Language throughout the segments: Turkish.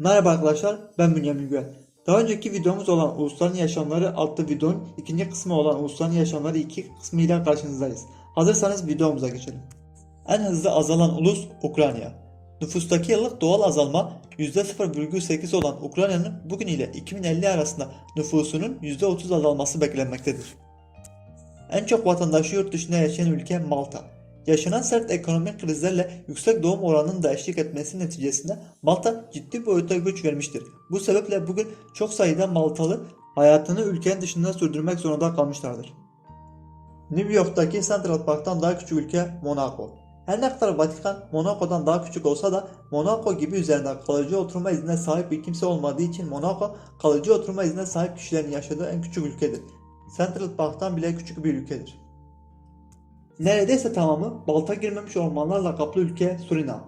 Merhaba arkadaşlar, ben Bünyamin Güven. Daha önceki videomuz olan Ulusların Yaşamları adlı videonun ikinci kısmı olan Ulusların Yaşamları 2 kısmıyla karşınızdayız. Hazırsanız videomuza geçelim. En hızlı azalan ulus Ukrayna. Nüfustaki yıllık doğal azalma %0,8 olan Ukrayna'nın bugün ile 2050 arasında nüfusunun %30 azalması beklenmektedir. En çok vatandaşı yurt dışında yaşayan ülke Malta. Yaşanan sert ekonomik krizlerle yüksek doğum oranının da eşlik etmesi neticesinde Malta ciddi boyutta göç vermiştir. Bu sebeple bugün çok sayıda Maltalı hayatını ülkenin dışında sürdürmek zorunda kalmışlardır. New York'taki Central Park'tan daha küçük ülke Monaco. Her ne kadar Vatikan Monaco'dan daha küçük olsa da Monaco gibi üzerinde kalıcı oturma iznine sahip bir kimse olmadığı için Monaco kalıcı oturma iznine sahip kişilerin yaşadığı en küçük ülkedir. Central Park'tan bile küçük bir ülkedir. Neredeyse tamamı balta girmemiş ormanlarla kaplı ülke Surinam.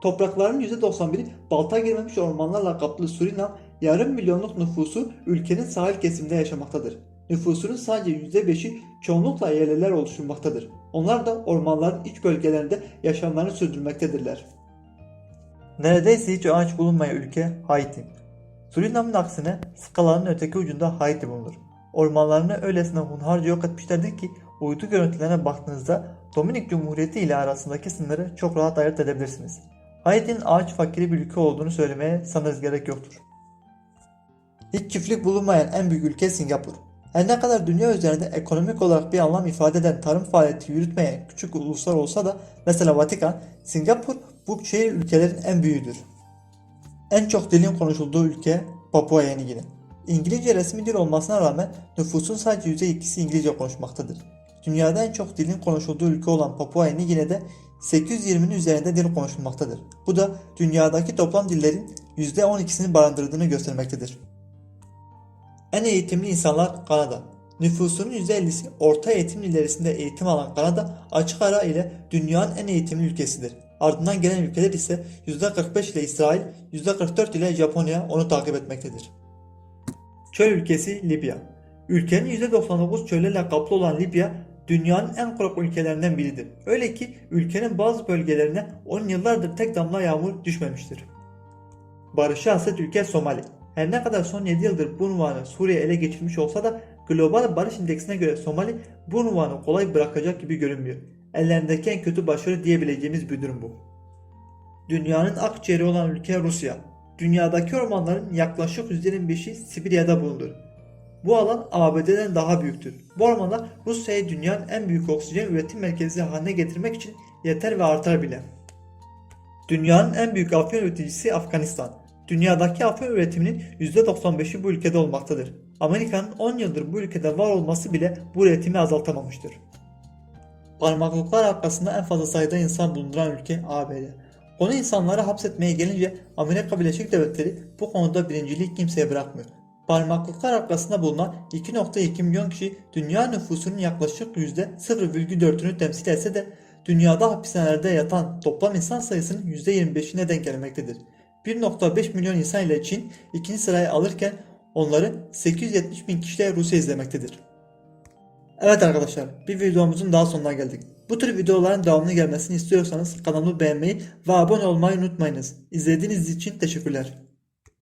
Toprakların %91'i balta girmemiş ormanlarla kaplı Surinam, yarım milyonluk nüfusu ülkenin sahil kesiminde yaşamaktadır. Nüfusunun sadece %5'i çoğunlukla yerliler oluşturmaktadır. Onlar da ormanların iç bölgelerinde yaşamlarını sürdürmektedirler. Neredeyse hiç ağaç bulunmayan ülke Haiti. Surinam'ın aksine skalanın öteki ucunda Haiti bulunur. Ormanlarını öylesine hunharca yok etmişlerdir ki uydu görüntülerine baktığınızda Dominik Cumhuriyeti ile arasındaki sınırı çok rahat ayırt edebilirsiniz. Haiti'nin ağaç fakiri bir ülke olduğunu söylemeye sanırız gerek yoktur. Hiç çiftlik bulunmayan en büyük ülke Singapur. Her ne kadar dünya üzerinde ekonomik olarak bir anlam ifade eden tarım faaliyeti yürütmeyen küçük uluslar olsa da mesela Vatikan, Singapur bu şehir ülkelerin en büyüğüdür. En çok dilin konuşulduğu ülke Papua Yeni Gine. İngilizce resmi dil olmasına rağmen nüfusun sadece %2'si İngilizce konuşmaktadır. Dünyada en çok dilin konuşulduğu ülke olan Papua Yeni Gine'de 820'nin üzerinde dil konuşulmaktadır. Bu da dünyadaki toplam dillerin %12'sini barındırdığını göstermektedir. En eğitimli insanlar Kanada. Nüfusunun %50'si orta eğitim ilerisinde eğitim alan Kanada açık ara ile dünyanın en eğitimli ülkesidir. Ardından gelen ülkeler ise %45 ile İsrail, %44 ile Japonya onu takip etmektedir. Çöl ülkesi Libya. Ülkenin %99 çöllerle kaplı olan Libya, dünyanın en kurak ülkelerinden biridir. Öyle ki ülkenin bazı bölgelerine 10 yıllardır tek damla yağmur düşmemiştir. Barış'a hasret ülke Somali. Her ne kadar son 7 yıldır bu unvanı Suriye ele geçirmiş olsa da global barış indeksine göre Somali bu unvanı kolay bırakacak gibi görünmüyor. Ellerindeki en kötü başarı diyebileceğimiz bir durum bu. Dünyanın akciğeri olan ülke Rusya. Dünyadaki ormanların yaklaşık %25'i Sibirya'da bulunur. Bu alan ABD'den daha büyüktür. Bu ormanlar Rusya'yı dünyanın en büyük oksijen üretim merkezi haline getirmek için yeter ve artar bile. Dünyanın en büyük afyon üreticisi Afganistan. Dünyadaki afyon üretiminin %95'i bu ülkede olmaktadır. Amerika'nın 10 yıldır bu ülkede var olması bile bu üretimi azaltamamıştır. Parmaklıklar arkasında en fazla sayıda insan bulunduran ülke ABD. Konu insanları hapsetmeye gelince Amerika Birleşik Devletleri bu konuda birinciliği kimseye bırakmıyor. Parmaklıklar arkasında bulunan 2.2 milyon kişi dünya nüfusunun yaklaşık %0,4'ünü temsil etse de dünyada hapishanelerde yatan toplam insan sayısının %25'ine denk gelmektedir. 1.5 milyon insan ile Çin ikinci sırayı alırken onları 870 bin kişiyle Rusya izlemektedir. Evet arkadaşlar bir videomuzun daha sonuna geldik. Bu tür videoların devamlı gelmesini istiyorsanız kanalımı beğenmeyi ve abone olmayı unutmayınız. İzlediğiniz için teşekkürler.